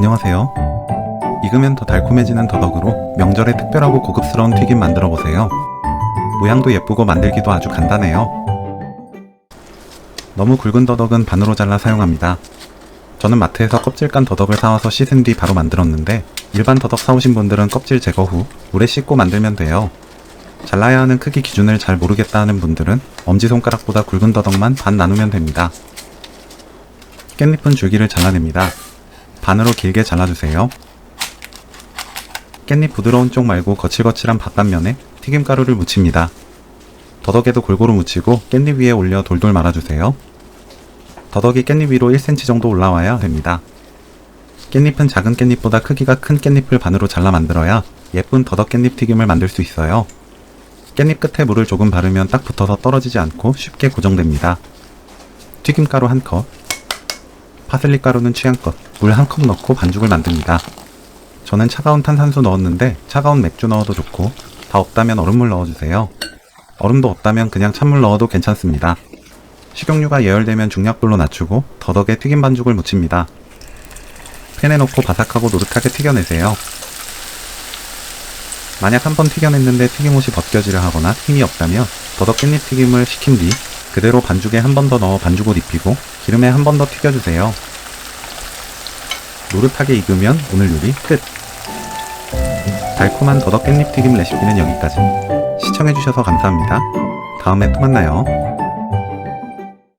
안녕하세요. 익으면 더 달콤해지는 더덕으로 명절에 특별하고 고급스러운 튀김 만들어 보세요. 모양도 예쁘고 만들기도 아주 간단해요. 너무 굵은 더덕은 반으로 잘라 사용합니다. 저는 마트에서 껍질 깐 더덕을 사와서 씻은 뒤 바로 만들었는데 일반 더덕 사오신 분들은 껍질 제거 후 물에 씻고 만들면 돼요. 잘라야 하는 크기 기준을 잘 모르겠다 하는 분들은 엄지손가락보다 굵은 더덕만 반 나누면 됩니다. 깻잎은 줄기를 잘라냅니다. 반으로 길게 잘라주세요. 깻잎 부드러운 쪽 말고 거칠거칠한 바깥면에 튀김가루를 묻힙니다. 더덕에도 골고루 묻히고 깻잎 위에 올려 돌돌 말아주세요. 더덕이 깻잎 위로 1cm 정도 올라와야 됩니다. 깻잎은 작은 깻잎보다 크기가 큰 깻잎을 반으로 잘라 만들어야 예쁜 더덕 깻잎 튀김을 만들 수 있어요. 깻잎 끝에 물을 조금 바르면 딱 붙어서 떨어지지 않고 쉽게 고정됩니다. 튀김가루 한 컵, 파슬리 가루는 취향껏 물 한 컵 넣고 반죽을 만듭니다. 저는 차가운 탄산수 넣었는데 차가운 맥주 넣어도 좋고 다 없다면 얼음물 넣어주세요. 얼음도 없다면 그냥 찬물 넣어도 괜찮습니다. 식용유가 예열되면 중약불로 낮추고 더덕에 튀김 반죽을 묻힙니다. 팬에 넣고 바삭하고 노릇하게 튀겨내세요. 만약 한번 튀겨냈는데 튀김옷이 벗겨지려 하거나 힘이 없다면 더덕 깻잎 튀김을 식힌 뒤 그대로 반죽에 한 번 더 넣어 반죽옷 입히고 기름에 한 번 더 튀겨주세요. 노릇하게 익으면 오늘 요리 끝! 달콤한 더덕 깻잎 튀김 레시피는 여기까지. 시청해주셔서 감사합니다. 다음에 또 만나요.